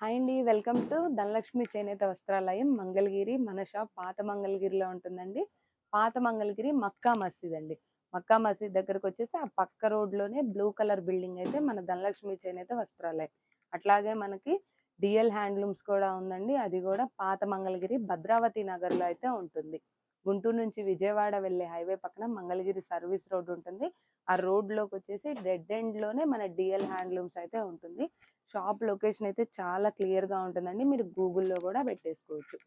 Hi అండి. Welcome to Dhanalakshmi చేనేత వస్త్రాలయం మంగళగిరి మన షాప్ పాత మంగళగిరిలో ఉంటుందండి. పాత మంగళగిరి మక్కా మసీద్ అండి. మక్కా మసీద్ దగ్గరకు వచ్చేసి ఆ పక్క రోడ్లోనే బ్లూ కలర్ బిల్డింగ్ అయితే మన ధనలక్ష్మి చేనేత వస్త్రాలయం. అట్లాగే మనకి డిఎల్ హ్యాండ్లూమ్స్ కూడా ఉందండి. అది కూడా పాత మంగళగిరి భద్రావతి నగర్లో అయితే ఉంటుంది. గుంటూరు నుంచి విజయవాడ వెళ్ళే హైవే పక్కన మంగళగిరి సర్వీస్ రోడ్ ఉంటుంది. ఆ రోడ్లోకి వచ్చేసి డెడ్ ఎండ్లోనే మన డిఎల్ హ్యాండ్లూమ్స్ అయితే ఉంటుంది. షాప్ లొకేషన్ అయితే చాలా క్లియర్గా ఉంటుందండి. మీరు గూగుల్లో కూడా పెట్టేసుకోవచ్చు.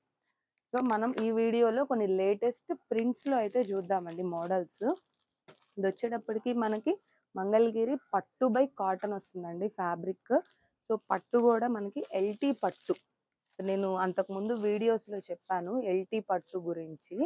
సో మనం ఈ వీడియోలో కొన్ని లేటెస్ట్ ప్రింట్స్లో అయితే చూద్దామండి మోడల్స్. ఇది వచ్చేటప్పటికి మనకి మంగళగిరి పట్టు బై కాటన్ వస్తుందండి ఫ్యాబ్రిక్. సో పట్టు కూడా మనకి ఎల్టీ పట్టు. నేను అంతకుముందు వీడియోస్లో చెప్పాను ఎల్టీ పట్టు గురించి.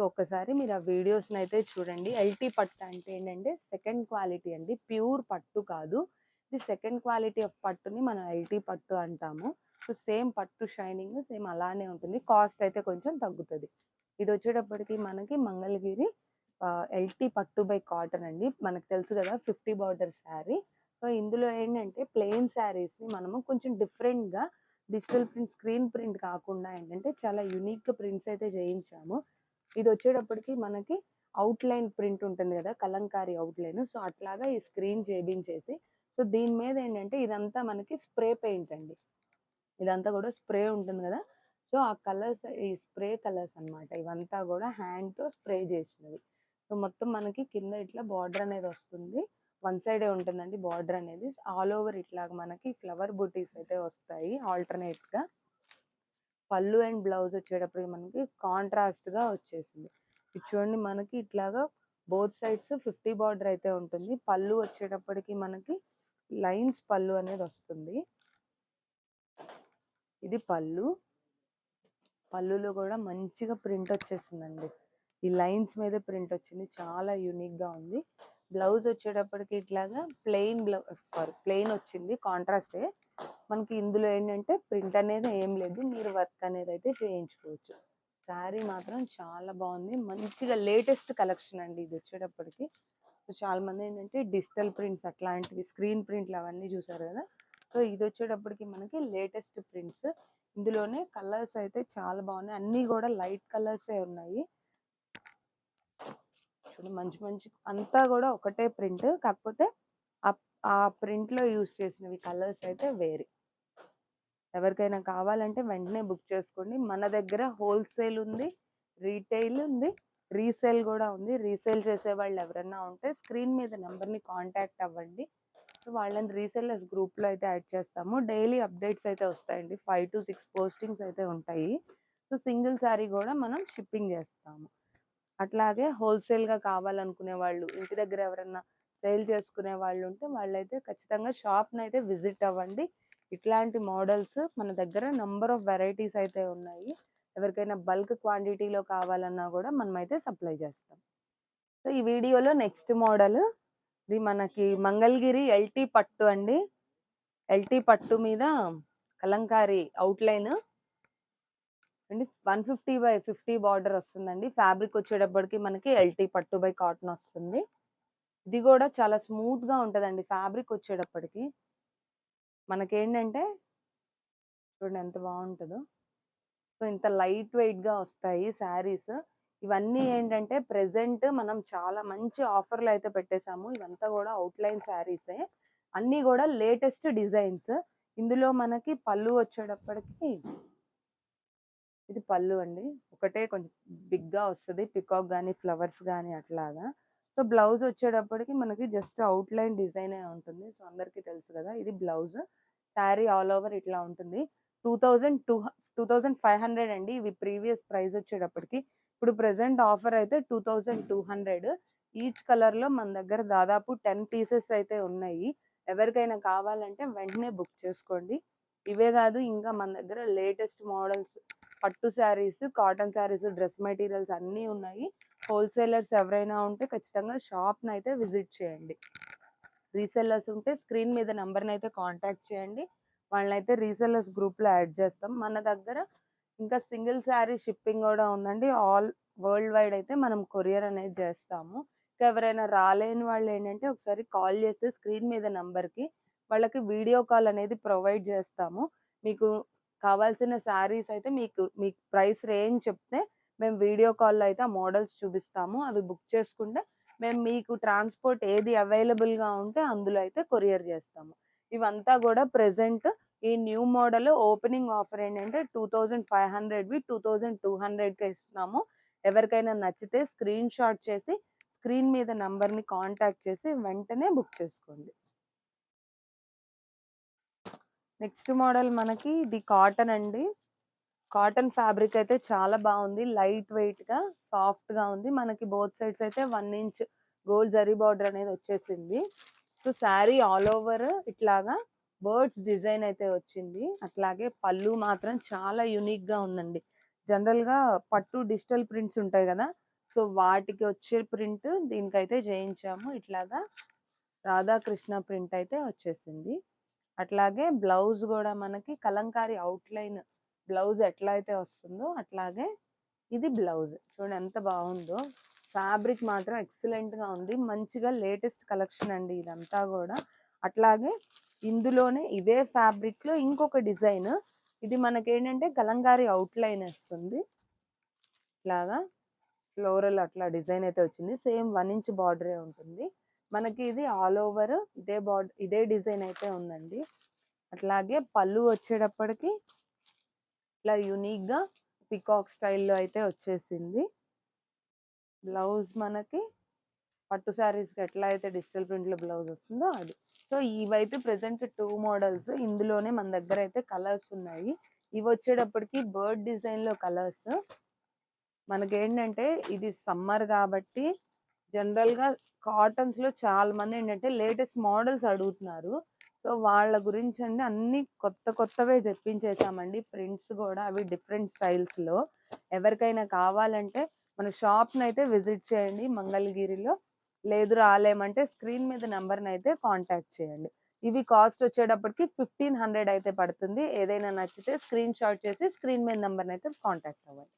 సో ఒకసారి మీరు ఆ వీడియోస్ని అయితే చూడండి. ఎల్టీ పట్టు అంటే ఏంటంటే సెకండ్ క్వాలిటీ అండి. ప్యూర్ పట్టు కాదు. ఇది సెకండ్ క్వాలిటీ ఆఫ్ పట్టుని మనం ఎల్టీ పట్టు అంటాము. సో సేమ్ పట్టు షైనింగ్ సేమ్ అలానే ఉంటుంది. కాస్ట్ అయితే కొంచెం తగ్గుతుంది. ఇది వచ్చేటప్పటికి మనకి మంగళగిరి ఎల్టీ పట్టు బై కాటన్ అండి. మనకు తెలుసు కదా ఫిఫ్టీ బార్డర్ శారీ. సో ఇందులో ఏంటంటే ప్లెయిన్ శారీస్ని మనము కొంచెం డిఫరెంట్గా డిజిటల్ ప్రింట్ స్క్రీన్ ప్రింట్ కాకుండా ఏంటంటే చాలా యూనిక్ ప్రింట్స్ అయితే చేయించాము. ఇది వచ్చేటప్పటికి మనకి అవుట్లైన్ ప్రింట్ ఉంటుంది కదా కలంకారీ అవుట్లైన్ సో అట్లాగా ఈ స్క్రీన్ చేయించేసి సో దీని మీద ఏంటంటే ఇదంతా మనకి స్ప్రే పెయింట్ అండి. ఇదంతా కూడా స్ప్రే ఉంటుంది కదా. సో ఆ కలర్స్ ఈ స్ప్రే కలర్స్ అన్నమాట. ఇవంతా కూడా హ్యాండ్తో స్ప్రే చేసినవి. సో మొత్తం మనకి కింద ఇట్లా బార్డర్ అనేది వస్తుంది. వన్ సైడే ఉంటుందండి బార్డర్ అనేది. ఆల్ ఓవర్ ఇట్లాగా మనకి ఫ్లవర్ బూటీస్ అయితే వస్తాయి ఆల్టర్నేట్గా పళ్ళు అండ్ బ్లౌజ్ వచ్చేటప్పటికి మనకి కాంట్రాస్ట్గా వచ్చేసింది. ఇది చూడండి మనకి ఇట్లాగా బోత్ సైడ్స్ ఫిఫ్టీ బార్డర్ అయితే ఉంటుంది. పళ్ళు వచ్చేటప్పటికి మనకి లైన్స్ పళ్ళు అనేది వస్తుంది. ఇది పళ్ళు. పళ్ళులో కూడా మంచిగా ప్రింట్ వచ్చేసిందండి. ఈ లైన్స్ మీద ప్రింట్ వచ్చింది. చాలా యూనిక్గా ఉంది. బ్లౌజ్ వచ్చేటప్పటికి ఇట్లాగా ప్లెయిన్ బ్లౌ సారీ ప్లెయిన్ వచ్చింది. కాంట్రాస్టే. మనకి ఇందులో ఏంటంటే ప్రింట్ అనేది ఏం లేదు. మీరు వర్క్ అనేది అయితే చేయించుకోవచ్చు. శారీ మాత్రం చాలా బాగుంది. మంచిగా లేటెస్ట్ కలెక్షన్ అండి ఇది వచ్చేటప్పటికి. సో చాలా మంది ఏంటంటే డిజిటల్ ప్రింట్స్ అట్లాంటివి స్క్రీన్ ప్రింట్లు అవన్నీ చూసారు కదా. సో ఇది వచ్చేటప్పటికి మనకి లేటెస్ట్ ప్రింట్స్. ఇందులోనే కలర్స్ అయితే చాలా బాగున్నాయి. అన్నీ కూడా లైట్ కలర్సే ఉన్నాయి. చూడండి మంచి మంచి అంతా కూడా ఒకటే ప్రింట్. కాకపోతే ఆ- ప్రింట్లో యూస్ చేసినవి కలర్స్ అయితే వేరే. ఎవరికైనా కావాలంటే వెంటనే బుక్ చేసుకోండి. మన దగ్గర హోల్సేల్ ఉంది రీటైల్ ఉంది రీసేల్ కూడా ఉంది. రీసేల్ చేసే వాళ్ళు ఎవరైనా ఉంటే స్క్రీన్ మీద నెంబర్ని కాంటాక్ట్ అవ్వండి. సో వాళ్ళని రీసేలర్స్ గ్రూప్లో అయితే యాడ్ చేస్తాము. డైలీ అప్డేట్స్ అయితే వస్తాయండి. ఫైవ్ టు సిక్స్ పోస్టింగ్స్ అయితే ఉంటాయి. సో సింగిల్ శారీ కూడా మనం షిప్పింగ్ చేస్తాము. అట్లాగే హోల్సేల్గా కావాలనుకునే వాళ్ళు ఇంటి దగ్గర ఎవరైనా సేల్ చేసుకునే వాళ్ళు ఉంటే వాళ్ళైతే ఖచ్చితంగా షాప్ని అయితే విజిట్ అవ్వండి. ఇట్లాంటి మోడల్స్ మన దగ్గర నంబర్ ఆఫ్ వెరైటీస్ అయితే ఉన్నాయి. ఎవరికైనా బల్క్ క్వాంటిటీలో కావాలన్నా కూడా మనమైతే సప్లై చేస్తాం. సో ఈ వీడియోలో నెక్స్ట్ మోడల్ ఇది మనకి మంగళగిరి ఎల్టీ పట్టు అండి. ఎల్టీ పట్టు మీద కలంకారీ అవుట్లైన్ అండి. One fifty by fifty border వస్తుందండి. ఫ్యాబ్రిక్ వచ్చేటప్పటికి మనకి ఎల్టీ పట్టు బై కాటన్ వస్తుంది. ఇది కూడా చాలా స్మూత్గా ఉంటుందండి ఫ్యాబ్రిక్ వచ్చేటప్పటికి. మనకేంటంటే చూడండి ఎంత బాగుంటుందో. సో ఇంత లైట్ వెయిట్గా వస్తాయి శారీస్. ఇవన్నీ ఏంటంటే ప్రెసెంట్ మనం చాలా మంచి ఆఫర్లు అయితే పెట్టేశాము. ఇవంతా కూడా అవుట్లైన్ శారీసే. అన్నీ కూడా లేటెస్ట్ డిజైన్స్. ఇందులో మనకి పళ్ళు వచ్చేటప్పటికి ఇది పళ్ళు అండి. ఒకటే కొంచెం బిగ్గా వస్తుంది. పికాక్ కానీ ఫ్లవర్స్ కానీ అట్లాగా. సో బ్లౌజ్ వచ్చేటప్పటికి మనకి జస్ట్ అవుట్ లైన్ డిజైన్ ఉంటుంది. సో అందరికీ తెలుసు కదా ఇది బ్లౌజ్. శారీ ఆల్ ఓవర్ ఇట్లా ఉంటుంది. Two thousand two two thousand five hundred అండి. ఇవి ప్రీవియస్ ప్రైస్ వచ్చేటప్పటికి. ఇప్పుడు ప్రెసెంట్ ఆఫర్ అయితే two thousand two hundred. Each కలర్లో మన దగ్గర దాదాపు టెన్ పీసెస్ అయితే ఉన్నాయి. ఎవరికైనా కావాలంటే వెంటనే బుక్ చేసుకోండి. ఇవే కాదు ఇంకా మన దగ్గర లేటెస్ట్ మోడల్స్ పట్టు saris cotton saris dress materials అన్నీ ఉన్నాయి. హోల్సేలర్స్ ఎవరైనా ఉంటే ఖచ్చితంగా షాప్ని అయితే విజిట్ చేయండి. రీసెల్లర్స్ ఉంటే స్క్రీన్ మీద నెంబర్ని అయితే కాంటాక్ట్ చేయండి. వాళ్ళనైతే రీసెల్లర్స్ గ్రూప్లో యాడ్ చేస్తాం. మన దగ్గర ఇంకా సింగిల్ శారీ షిప్పింగ్ కూడా ఉందండి. ఆల్ వరల్డ్ వైడ్ అయితే మనం కొరియర్ అనేది చేస్తాము. ఇంకా ఎవరైనా రాలేని వాళ్ళు ఏంటంటే ఒకసారి కాల్ చేస్తే స్క్రీన్ మీద నెంబర్కి వాళ్ళకి వీడియో కాల్ అనేది ప్రొవైడ్ చేస్తాము. మీకు కావాల్సిన శారీస్ అయితే మీకు మీకు ప్రైస్ రేంజ్ చెప్తే మేము వీడియో కాల్లో అయితే ఆ మోడల్స్ చూపిస్తాము. అవి బుక్ చేసుకుంటే మేము మీకు ట్రాన్స్పోర్ట్ ఏది అవైలబుల్గా ఉంటే అందులో అయితే కొరియర్ చేస్తాము. ఇవంతా కూడా ప్రెసెంట్ ఈ న్యూ మోడల్ ఓపెనింగ్ ఆఫర్ ఏంటంటే టూ థౌజండ్ ఫైవ్ హండ్రెడ్వి టూ థౌజండ్ టూ హండ్రెడ్కి ఇస్తున్నాము. ఎవరికైనా నచ్చితే స్క్రీన్ షాట్ చేసి స్క్రీన్ మీద నంబర్ని కాంటాక్ట్ చేసి వెంటనే బుక్ చేసుకోండి. నెక్స్ట్ మోడల్ మనకి ఇది కాటన్ అండి. కాటన్ ఫ్యాబ్రిక్ అయితే చాలా బాగుంది. లైట్ వెయిట్గా సాఫ్ట్గా ఉంది. మనకి బోత్ సైడ్స్ అయితే one inch gold zari border అనేది వచ్చేసింది. సో శారీ ఆల్ ఓవర్ ఇట్లాగా బర్డ్స్ డిజైన్ అయితే వచ్చింది. అట్లాగే పళ్ళు మాత్రం చాలా యునిక్గా ఉందండి. జనరల్గా పట్టు డిజిటల్ ప్రింట్స్ ఉంటాయి కదా సో వాటికి వచ్చే ప్రింట్ దీనికైతే చేయించాము. ఇట్లాగా రాధాకృష్ణ ప్రింట్ అయితే వచ్చేసింది. అట్లాగే బ్లౌజ్ కూడా మనకి కలంకారీ అవుట్లైన్ బ్లౌజ్ ఎట్లా అయితే వస్తుందో అట్లాగే ఇది బ్లౌజ్. చూడండి ఎంత బాగుందో. ఫ్యాబ్రిక్ మాత్రం ఎక్సలెంట్గా ఉంది. మంచిగా లేటెస్ట్ కలెక్షన్ అండి ఇదంతా కూడా. అట్లాగే ఇందులోనే ఇదే ఫ్యాబ్రిక్లో ఇంకొక డిజైన్. ఇది మనకేంటంటే కలంగారి అవుట్లైన్ వస్తుంది. ఇట్లాగా ఫ్లోరల్ అట్లా డిజైన్ అయితే వచ్చింది. సేమ్ వన్ ఇంచ్ బార్డరే ఉంటుంది. మనకి ఇది ఆల్ ఓవర్ ఇదే బార్డర్ ఇదే డిజైన్ అయితే ఉందండి. అట్లాగే పళ్ళు వచ్చేటప్పటికి ఇట్లా యూనిక్గా పికాక్ స్టైల్లో అయితే వచ్చేసింది. బ్లౌజ్ మనకి పట్టు శారీస్కి ఎట్లా అయితే డిజిటల్ ప్రింట్లో బ్లౌజ్ వస్తుందో అది. సో ఇవైతే ప్రెసెంట్ టూ మోడల్స్. ఇందులోనే మన దగ్గర అయితే కలర్స్ ఉన్నాయి. ఇవి వచ్చేటప్పటికి బర్డ్ డిజైన్లో కలర్స్. మనకి ఏంటంటే ఇది సమ్మర్ కాబట్టి జనరల్గా కాటన్స్లో చాలామంది చాలా మంది ఏంటంటే లేటెస్ట్ మోడల్స్ అడుగుతున్నారు. సో వాళ్ళ గురించి అండి అన్ని కొత్త కొత్తవే తెప్పించేసామండి ప్రింట్స్ కూడా అవి డిఫరెంట్ స్టైల్స్లో. ఎవరికైనా కావాలంటే మన షాప్ని అయితే విజిట్ చేయండి మంగళగిరిలో. లేదు రాలేమంటే స్క్రీన్ మీద నెంబర్ని అయితే కాంటాక్ట్ చేయండి. ఇవి కాస్ట్ వచ్చేటప్పటికి ఫిఫ్టీన్ హండ్రెడ్ అయితే పడుతుంది. ఏదైనా నచ్చితే స్క్రీన్ షాట్ చేసి స్క్రీన్ మీద నెంబర్ని అయితే కాంటాక్ట్ అవ్వండి.